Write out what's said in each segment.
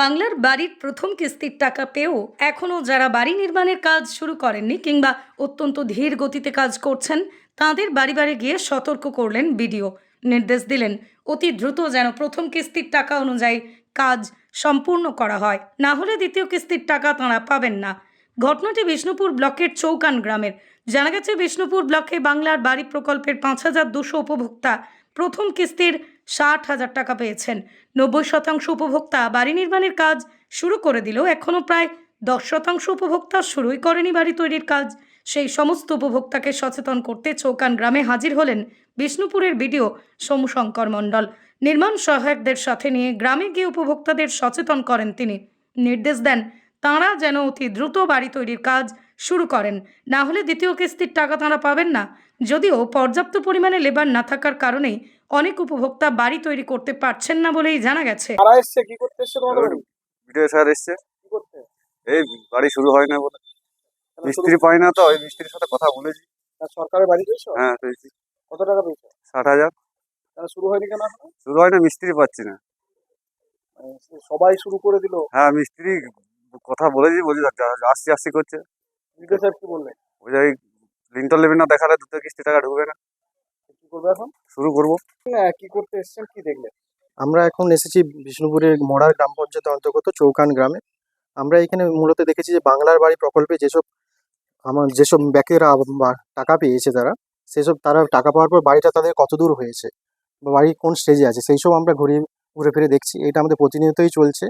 বাংলার বাড়ির প্রথম কিস্তির টাকা পেয়েও এখনও যারা বাড়ি নির্মাণের কাজ শুরু করেননি কিংবা অত্যন্ত ধীর গতিতে কাজ করছেন, তাদের বাড়ি বাড়ি গিয়ে সতর্ক করলেন বিডিও। নির্দেশ দিলেন, অতি দ্রুত যেন প্রথম কিস্তির টাকা অনুযায়ী কাজ সম্পূর্ণ করা হয়। না হলে দ্বিতীয় কিস্তির টাকা তাঁরা পাবেন না। ঘটনাটি বিষ্ণুপুর ব্লকের চৌকান গ্রামের। জানা গেছে, বিষ্ণুপুর ব্লকে বাংলার বাড়ি প্রকল্পের পাঁচ হাজার দুশো উপভোক্তা প্রথম কিস্তির ষাট হাজার টাকা পেয়েছেন। নব্বই শতাংশ উপভোক্তা বাড়ি নির্মাণের কাজ শুরু করে দিলেও এখনও প্রায় দশ শতাংশ উপভোক্তা শুরুই করেনি বাড়ি তৈরির কাজ। সেই সমস্ত উপভোক্তাকে সচেতন করতে চৌকান গ্রামে হাজির হলেন বিষ্ণুপুরের বিডিও সোমশঙ্কর মণ্ডল। নির্মাণ সহায়কদের সাথে নিয়ে গ্রামে গিয়ে উপভোক্তাদের সচেতন করেন তিনি। নির্দেশ দেন, তাঁরা যেন অতি দ্রুত বাড়ি তৈরির কাজ শুরু করেন। না হলে দ্বিতীয় কিস্তির টাকা তাঁরা পাবেন না। যদিও পর্যাপ্ত পরিমাণে লেবার না থাকার কারণেই অনেক উপভোক্তা বাড়ি তৈরি করতে পারছেন না বলেই জানা গেছে। কারা এসছে কি করতে এসছে তোমাদের বাড়ি? ভিডিও স্যার এসছে। কি করতে? এই বাড়ি শুরু হয় না বলে। মিস্ত্রি পাই না তো ওই মিস্ত্রির সাথে কথা বলেছি। সরকারের বাড়ি পেয়েছ? হ্যাঁ পেয়েছি। কত টাকা পেয়েছ? ষাট হাজার। কেন শুরু হয়নি কেন এখনও? শুরু হয় না মিস্ত্রি পাচ্ছি না। মানে সবাই শুরু করে দিল? হ্যাঁ মিস্ত্রি কথা বলেছি বলছি আসছি আসছি করছে। বিডিও সাহেব কি বললেন ওই যে লিন্টল লেবে না দেখালে দুটো কিস্তি টাকা ঢুকবে না। কি করবে এখন? শুরু করব। কি করতে এসছেন কি দেখলেন? আমরা এখন এসেছি বিষ্ণুপুরের মোড়ার গ্রাম পঞ্চায়েতের অন্তর্গত চৌকান গ্রামে। আমরা এখানে মূলত দেখেছি যে বাংলার বাড়ি প্রকল্পে যেসব আমার যেসব ব্যক্তিরা টাকা পেয়েছে তারা সেসব তারা টাকা পাওয়ার পর বাড়িটা তাদের কত দূর হয়েছে বা বাড়ি কোন স্টেজে আছে সেই সব আমরা ঘুরে ঘুরে ফিরে দেখছি। এটা আমাদের প্রতিনিয়তই চলছে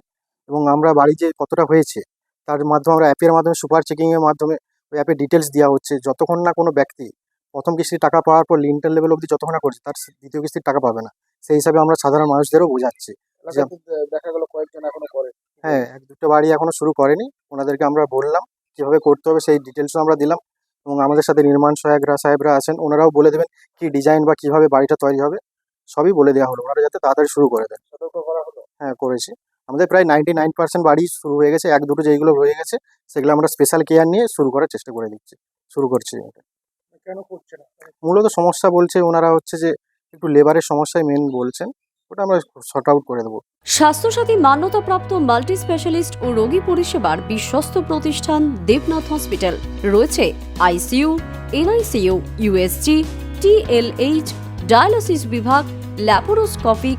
এবং আমরা বাড়ি যে কতটা হয়েছে তার মাধ্যমে আমরা অ্যাপের মাধ্যমে সুপার চেকিংয়ের মাধ্যমে ওই অ্যাপের ডিটেলস দেওয়া হচ্ছে। যতক্ষণ না কোনো ব্যক্তি প্রথম কিস্তির টাকা পাওয়ার পর লিন্টার লেভেল অবধি যতক্ষণ না করছে তার দ্বিতীয় কিস্তির টাকা পাবে না। সেই হিসাবে আমরা সাধারণ মানুষদেরও বোঝাচ্ছি দেখা গেল কয়েকজন এখনও করে। হ্যাঁ এক দুটো বাড়ি এখনও শুরু করেনি। ওনাদেরকে আমরা বললাম কীভাবে করতে হবে সেই ডিটেলসও আমরা দিলাম এবং আমাদের সাথে নির্মাণ সহায়করা সাহেবরা আছেন ওনারাও বলে দেবেন কি ডিজাইন বা কীভাবে বাড়িটা তৈরি হবে সবই বলে দেওয়া হলো। ওনারা যাতে তাড়াতাড়ি শুরু করে দেন। সতর্ক করা হলো। হ্যাঁ করেছি। আমাদের প্রায় নাইনটি নাইন পার্সেন্ট বাড়ি শুরু হয়ে গেছে এক দুটো যেগুলো হয়ে গেছে সেগুলো আমরা স্পেশাল কেয়ার নিয়ে শুরু করার চেষ্টা করে দিচ্ছি শুরু করছি। কেন করছে না মূলত সমস্যা বলছে ওনারা হচ্ছে যে একটু লেবারের সমস্যায় মেন বলছেন ওটা আমরা শর্ট আউট করে দেবো স্বাস্থ্যসাথী মান্যতাপ্রাপ্ত মাল্টি স্পেশালিস্ট ও রোগী পরিষেবার বিশ্বস্ত প্রতিষ্ঠান দেবনাথ হসপিটাল রয়েছে ICU NICU USG TLH dialysis বিভাগ ল্যাপারোস্কোপিক